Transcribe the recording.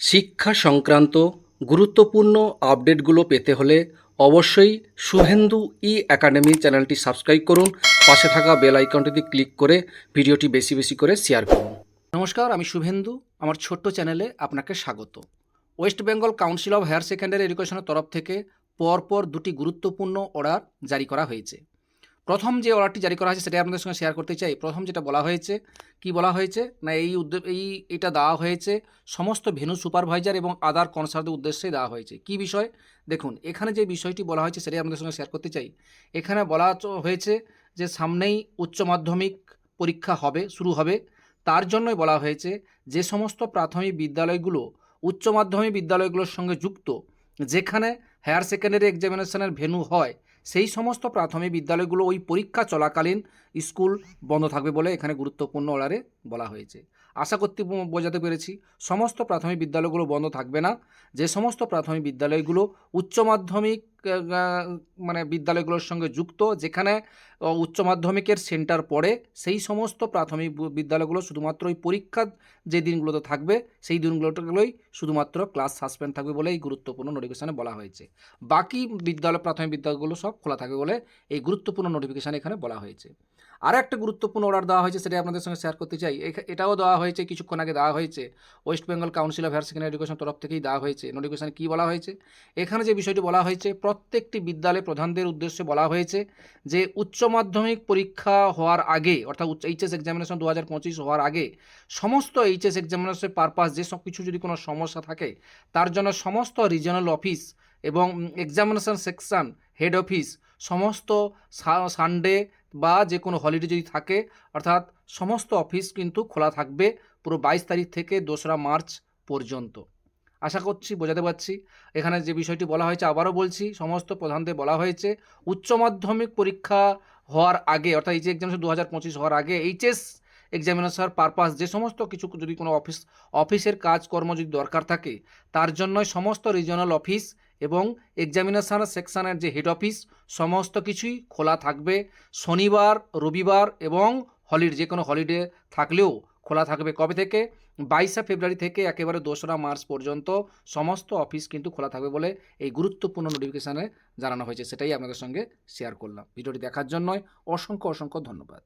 শিক্ষা সংক্রান্ত গুরুত্বপূর্ণ আপডেটগুলো পেতে হলে অবশ্যই শুভেন্দু ই একাডেমি চ্যানেলটি সাবস্ক্রাইব করুন। পাশে থাকা বেল আইকনটিতে ক্লিক করে ভিডিওটি বেশি বেশি করে শেয়ার করুন। নমস্কার, আমি শুভেন্দু। আমার ছোট্ট চ্যানেলে আপনাকে স্বাগত। West Bengal Council of Higher Secondary এডুকেশনের তরফ থেকে পরপর দুটি গুরুত্বপূর্ণ অর্ডার জারি করা হয়েছে। প্রথম যে অর্ডারটি জারি করা হয়েছে সেটাই আপনাদের সঙ্গে শেয়ার করতে চাই। প্রথম যেটা বলা হয়েছে, কি বলা হয়েছে? না, এই উদ্যোগ, এই, এটা দেওয়া হয়েছে সমস্ত ভেনু সুপারভাইজার এবং আদার কনসার্টের উদ্দেশ্যে দেওয়া হয়েছে। কি বিষয়? দেখুন, এখানে যে বিষয়টি বলা হয়েছে সেটাই আপনাদের সঙ্গে শেয়ার করতে চাই। এখানে বলা হয়েছে যে সামনেই উচ্চ মাধ্যমিক পরীক্ষা হবে, শুরু হবে। তার জন্যই বলা হয়েছে যে সমস্ত প্রাথমিক বিদ্যালয়গুলো, উচ্চ মাধ্যমিক বিদ্যালয়গুলোর সঙ্গে যুক্ত, যেখানে হায়ার সেকেন্ডারি এক্সামিনেশনের ভেনু হয় সেই সমস্ত প্রাথমিক বিদ্যালয়গুলো ওই পরীক্ষা চলাকালীন স্কুল বন্ধ থাকবে বলে এখানে গুরুত্বপূর্ণ অর্ডারে বলা হয়েছে। আশা করতে বোঝাতে পেরেছি, সমস্ত প্রাথমিক বিদ্যালয়গুলো বন্ধ থাকবে না। যে সমস্ত প্রাথমিক বিদ্যালয়গুলো উচ্চ মাধ্যমিক মানে বিদ্যালয়গুলোর সঙ্গে যুক্ত, যেখানে উচ্চ মাধ্যমিকের সেন্টার পড়ে, সেই সমস্ত প্রাথমিক বিদ্যালয়গুলো শুধুমাত্র ওই পরীক্ষার যে দিনগুলোতে থাকবে, সেই দিনগুলোগুলোই শুধুমাত্র ক্লাস সাসপেন্ড থাকবে বলে এই গুরুত্বপূর্ণ নোটিফিকেশানে বলা হয়েছে। বাকি বিদ্যালয়, প্রাথমিক বিদ্যালয়গুলো সব খোলা থাকবে বলে এই গুরুত্বপূর্ণ নোটিফিকেশান এখানে বলা হয়েছে। আর একটা গুরুত্বপূর্ণ অর্ডার দেওয়া হয়েছে সেটা আপনাদের সঙ্গে শেয়ার করতে চাই। এটাও দেওয়া হয়েছে, কিছুক্ষণ আগে দেওয়া হয়েছে। West Bengal Council of Higher Secondary Education তরফ থেকেই দেওয়া হয়েছে। নোটিফিকেশান কী বলা হয়েছে? এখানে যে বিষয়টি বলা হয়েছে, প্রত্যেকটি বিদ্যালয় প্রধানদের উদ্দেশ্যে বলা হয়েছে যে, উচ্চ মাধ্যমিক পরীক্ষা হওয়ার আগে, অর্থাৎ এইচএস এক্সামিনেশন দু হাজার পঁচিশ হওয়ার আগে, সমস্ত এইচএস এক্সামিনেশনের পারপাস যে সব কিছু যদি কোনো সমস্যা থাকে, তার জন্য সমস্ত রিজিওনাল অফিস এবং এক্সামিনেশন সেকশন হেড অফিস সমস্ত সানডে বা যে কোনো হলিডে যদি থাকে, অর্থাৎ সমস্ত অফিস কিন্তু খোলা থাকবে পুরো বাইশ তারিখ থেকে দোসরা মার্চ পর্যন্ত। আশা করছি বোঝাতে পারছি। এখানে যে বিষয়টি বলা হয়েছে, আবারও বলছি, সমস্ত প্রধানদের বলা হয়েছে, উচ্চ মাধ্যমিক পরীক্ষা হওয়ার আগে, অর্থাৎ এইচ এক্সামিনেশন দু হাজার পঁচিশ হওয়ার আগে এইচএস এক্সামিনেশন পারপাস যে সমস্ত কিছু যদি কোনো অফিস অফিসের কাজকর্ম যদি দরকার থাকে, তার জন্যই সমস্ত রিজিওনাল অফিস এবং এক্সামিনেশন সেকশনের যে হেড অফিস সমস্ত কিছুই খোলা থাকবে। শনিবার, রবিবার এবং হলিডে যে কোনো হলিডে থাকলেও খোলা থাকবে। কবে থেকে? বাইশে ফেব্রুয়ারি থেকে একেবারে দোসরা মার্চ পর্যন্ত সমস্ত অফিস কিন্তু খোলা থাকবে বলে এই গুরুত্বপূর্ণ নোটিফিকেশানে জানানো হয়েছে। সেটাই আপনাদের সঙ্গে শেয়ার করলাম। ভিডিওটি দেখার জন্যই অসংখ্য অসংখ্য ধন্যবাদ।